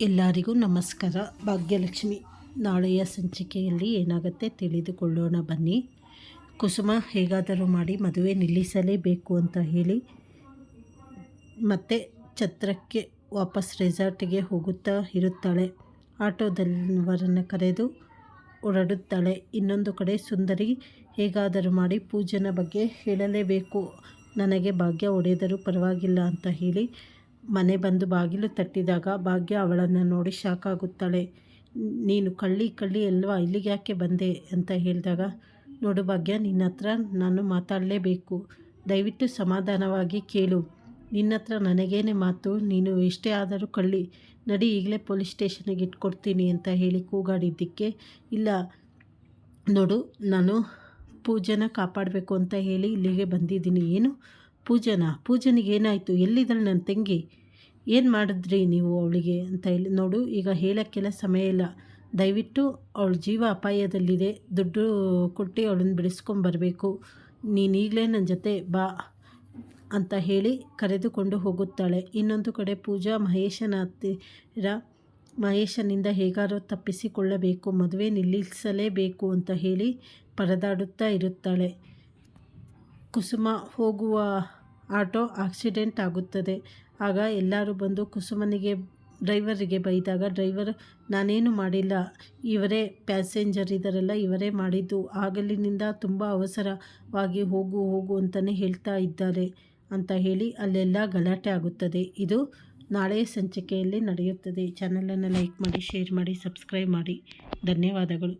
ಎಲ್ಲರಿಗೂ ನಮಸ್ಕಾರ. ಭಾಗ್ಯಲಕ್ಷ್ಮಿ ನಾಳೆಯ ಸಂಚಿಕೆಯಲ್ಲಿ ಏನಾಗುತ್ತೆ ತಿಳಿದುಕೊಳ್ಳೋಣ ಬನ್ನಿ. ಕುಸುಮ ಹೇಗಾದರೂ ಮಾಡಿ ಮದುವೆ ನಿಲ್ಲಿಸಲೇಬೇಕು ಅಂತ ಹೇಳಿ ಮತ್ತೆ ಛತ್ರಕ್ಕೆ ವಾಪಸ್ ರೆಸಾರ್ಟಿಗೆ ಹೋಗುತ್ತಾ ಇರುತ್ತಾಳೆ. ಆಟೋದಲ್ಲಿವರನ್ನು ಕರೆದು ಹೊರಡುತ್ತಾಳೆ. ಇನ್ನೊಂದು ಕಡೆ, ಸುಂದರಿ, ಹೇಗಾದರೂ ಮಾಡಿ ಪೂಜನ ಬಗ್ಗೆ ಹೇಳಲೇಬೇಕು. ನನಗೆ ಭಾಗ್ಯ ಒಡೆದರೂ ಪರವಾಗಿಲ್ಲ ಅಂತ ಹೇಳಿ ಮನೆ ಬಂದು ಬಾಗಿಲು ತಟ್ಟಿದಾಗ ಭಾಗ್ಯ ಅವಳನ್ನು ನೋಡಿ ಶಾಕ್ ಆಗುತ್ತಾಳೆ ನೀನು ಕಳ್ಳಿ ಕಳ್ಳಿ ಅಲ್ವಾ, ಇಲ್ಲಿಗೆ ಯಾಕೆ ಬಂದೆ ಅಂತ ಹೇಳಿದಾಗ, ನೋಡು ಭಾಗ್ಯ, ನಿನ್ನ ಹತ್ರ ನಾನು ಮಾತಾಡಲೇಬೇಕು. ದಯವಿಟ್ಟು ಸಮಾಧಾನವಾಗಿ ಕೇಳು. ನಿನ್ನ ಹತ್ರ ನನಗೇನೆ ಮಾತು, ನೀನು ಎಷ್ಟೇ ಆದರೂ ಕಳ್ಳಿ, ನಡಿ ಈಗಲೇ ಪೊಲೀಸ್ ಸ್ಟೇಷನಿಗೆ ಇಟ್ಕೊಡ್ತೀನಿ ಅಂತ ಹೇಳಿ ಕೂಗಾಡಿದ್ದಕ್ಕೆ, ಇಲ್ಲ, ನೋಡು, ನಾನು ಪೂಜೆನ ಕಾಪಾಡಬೇಕು ಅಂತ ಹೇಳಿ ಇಲ್ಲಿಗೆ ಬಂದಿದ್ದೀನಿ. ಏನು? ಪೂಜನ? ಪೂಜನಿಗೆ ಏನಾಯಿತು ಎಲ್ಲಿದ್ದಾಳೆ ನನ್ನ ತಂಗಿ? ಏನು ಮಾಡಿದ್ರಿ ನೀವು ಅವಳಿಗೆ ಅಂತ ಹೇಳಿ. ನೋಡು, ಈಗ ಹೇಳೋಕ್ಕೆಲ್ಲ ಸಮಯ ಇಲ್ಲ. ದಯವಿಟ್ಟು ಅವಳ ಜೀವ ಅಪಾಯದಲ್ಲಿದೆ. ದುಡ್ಡು ಕೊಟ್ಟು ಅವಳನ್ನು ಬಿಡಿಸ್ಕೊಂಬರಬೇಕು ನೀನು ಈಗಲೇ ನನ್ನ ಜೊತೆ ಬಾ ಅಂತ ಹೇಳಿ ಕರೆದುಕೊಂಡು ಹೋಗುತ್ತಾಳೆ. ಇನ್ನೊಂದು ಕಡೆ ಪೂಜಾ ಮಹೇಶನ ಹತ್ತಿರ, ಮಹೇಶನಿಂದ ಹೇಗಾರೋ ತಪ್ಪಿಸಿಕೊಳ್ಳಬೇಕು, ಮದುವೆ ನಿಲ್ಲಿಸಲೇಬೇಕು ಅಂತ ಹೇಳಿ ಪರದಾಡುತ್ತಾ ಇರುತ್ತಾಳೆ. ಕುಸುಮ, ಹೋಗುವ ಆಟೋ ಆಕ್ಸಿಡೆಂಟ್ ಆಗುತ್ತದೆ. ಆಗ ಎಲ್ಲರೂ ಬಂದು ಕುಸುಮನಿಗೆ, ಡ್ರೈವರಿಗೆ ಬೈದಾಗ, ಡ್ರೈವರ್, ನಾನೇನು ಮಾಡಿಲ್ಲ. ಇವರೇ ಪ್ಯಾಸೆಂಜರ್ ಇದರೆಲ್ಲ, ಇವರೇ ಮಾಡಿದ್ದು. ಆಗಲಿನಿಂದ ತುಂಬ ಅವಸರವಾಗಿ ಹೋಗು ಹೋಗು ಅಂತಲೇ ಹೇಳ್ತಾ ಇದ್ದಾರೆ ಅಂತ ಹೇಳಿ ಅಲ್ಲೆಲ್ಲ ಗಲಾಟೆ ಆಗುತ್ತದೆ. ಇದು ನಾಳೆ ಸಂಚಿಕೆಯಲ್ಲಿ ನಡೆಯುತ್ತದೆ. ಚಾನಲನ್ನು ಲೈಕ್ ಮಾಡಿ, ಶೇರ್ ಮಾಡಿ, ಸಬ್ಸ್ಕ್ರೈಬ್ ಮಾಡಿ. ಧನ್ಯವಾದಗಳು.